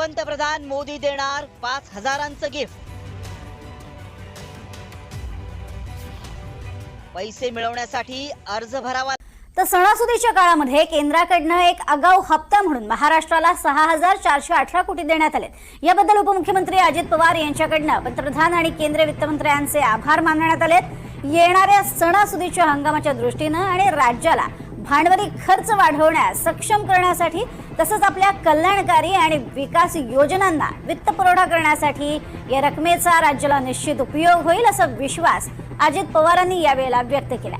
पंतप्रधान मोदी देणार पाच हजारांचं गिफ्ट. पैसे मिळवण्यासाठी अर्ज भरावा. तर सणासुदीच्या काळामध्ये केंद्राकडनं एक आगाऊ हप्ता म्हणून महाराष्ट्राला सहा हजार चारशे अठरा कोटी देण्यात आले याबद्दल उपमुख्यमंत्री अजित पवार यांच्याकडनं पंतप्रधान आणि केंद्रीय वित्तमंत्र्यांचे आभार मानण्यात आलेत. येणाऱ्या सणासुदीच्या हंगामाच्या दृष्टीनं आणि राज्याला भांडवली खर्च वाढवण्यास सक्षम करण्यासाठी तसंच आपल्या कल्याणकारी आणि विकास योजनांना वित्तपुरवठा करण्यासाठी या रकमेचा राज्याला निश्चित उपयोग होईल असा विश्वास अजित पवारांनी यावेळेला व्यक्त केला.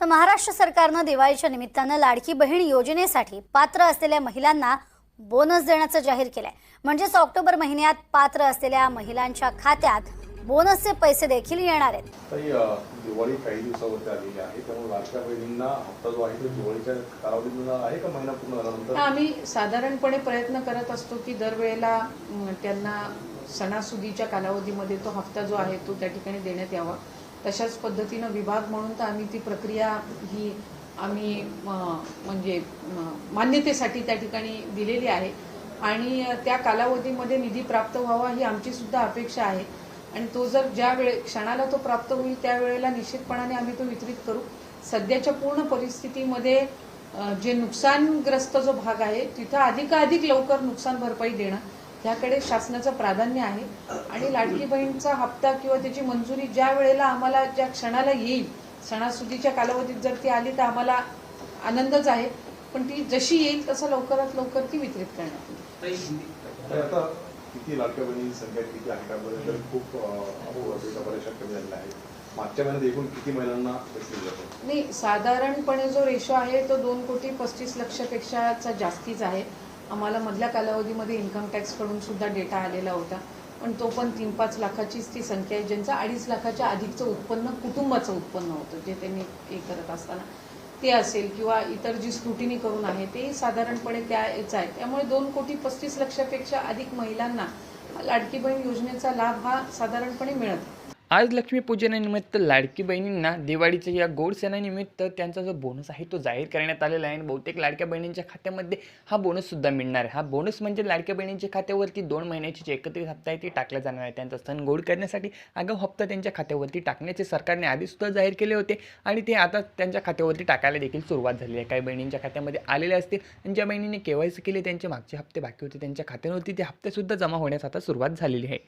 तर महाराष्ट्र सरकारनं दिवाळीच्या निमित्तानं लाडकी बहीण योजनेसाठी पात्र असलेल्या महिलांना बोनस देण्याचं जाहीर केलंय. म्हणजेच ऑक्टोबर महिन्यात पात्र असलेल्या महिलांच्या खात्यात बोनसचे पैसे देखील येणार आहेत. दिवाळी काही दिवसावरती आलेली आहे. त्यामुळे लाडक्या बहिणींना हप्ता जो आहे तो दिवाळीच्या कालावधीत आहे का महिना पूर्ण झाल्यानंतर? आम्ही साधारणपणे प्रयत्न करत असतो की दरवेळेला त्यांना सणासुदीच्या कालावधीमध्ये तो हप्ता जो आहे तो त्या ठिकाणी देण्यात यावा. तशाच पद्धतीनं विभाग म्हणून तर आम्ही ती प्रक्रिया ही आम्ही म्हणजे मान्यतेसाठी त्या ठिकाणी दिलेली आहे. आणि त्या कालावधीमध्ये निधी प्राप्त व्हावा ही आमची सुद्धा अपेक्षा आहे. आणि तो जर ज्या वेळे क्षणाला तो प्राप्त होईल त्यावेळेला निश्चितपणाने आम्ही तो वितरित करू. सध्याच्या पूर्ण परिस्थितीमध्ये जे नुकसानग्रस्त जो भाग आहे तिथं अधिकाधिक लवकर नुकसान भरपाई देणं ह्याकडे शासनाचं प्राधान्य आहे. आणि लाडकी बहीणचा हप्ता किंवा त्याची मंजुरी ज्या वेळेला आम्हाला ज्या क्षणाला येईल सणासुदीच्या कालावधीत जर ती आली तर आम्हाला आनंदच आहे. पण ती जशी येईल तसं लवकरात लवकर ती वितरित करण्यात येईल तर आता किती लाडक्या बहिणीची संख्या किती आहे त्याबद्दल तर खूप अ, बऱ्याचशा कमी झालेल्या आहे. मागच्या महिन्यात एकूण किती महिलांना पैसे दिले नाही साधारणपणे जो रेशो आहे तो दोन कोटी पस्तीस लक्षपेक्षाचा जास्तीच आहे. आम्हाला मधल्या कालावधीमध्ये इन्कम टॅक्सकडून सुद्धा डेटा आलेला होता. पण तो पण तीन पाच लाखाचीच ती संख्या आहे ज्यांचं अडीच लाखाच्या अधिकचं उत्पन्न कुटुंबाचं उत्पन्न होतं जे त्यांनी हे करत असताना. ते असेल किंवा इतर जी स्क्रुटिनी करून आहे ते साधारणपणे त्या आहे त्यामुळे दोन कोटी पस्तीस लक्षापेक्षा अधिक महिलांना लाडकी बहीण योजनेचा लाभ हा साधारणपणे मिळत आहे आज लक्ष्मीपूजनानिमित्त लाडकी बहिणींना दिवाळीच्या या गोड सणानिमित्त त्यांचा जो बोनस आहे तो जाहीर करण्यात आलेला आहे. आणि बहुतेक लाडक्या बहिणींच्या खात्यामध्ये हा बोनससुद्धा मिळणार आहे. हा बोनस म्हणजे लाडक्या बहिणींच्या खात्यावरती दोन महिन्याची जे एकत्रित हप्ता आहे ती टाकला जाणार आहे. त्यांचा सण गोड करण्यासाठी आगाऊ हप्ता त्यांच्या खात्यावरती टाकण्याचे सरकारने आधीसुद्धा जाहीर केले होते. आणि ते आता त्यांच्या खात्यावरती टाकायला देखील सुरुवात झाली आहे. काही बहिणींच्या खात्यामध्ये आलेले असतील आणि ज्या बहिणींनी केवायसी केली त्यांचे मागचे हप्ते बाकी होते त्यांच्या खात्यावरती ते हप्तेसुद्धा जमा होण्यास आता सुरुवात झालेली आहे.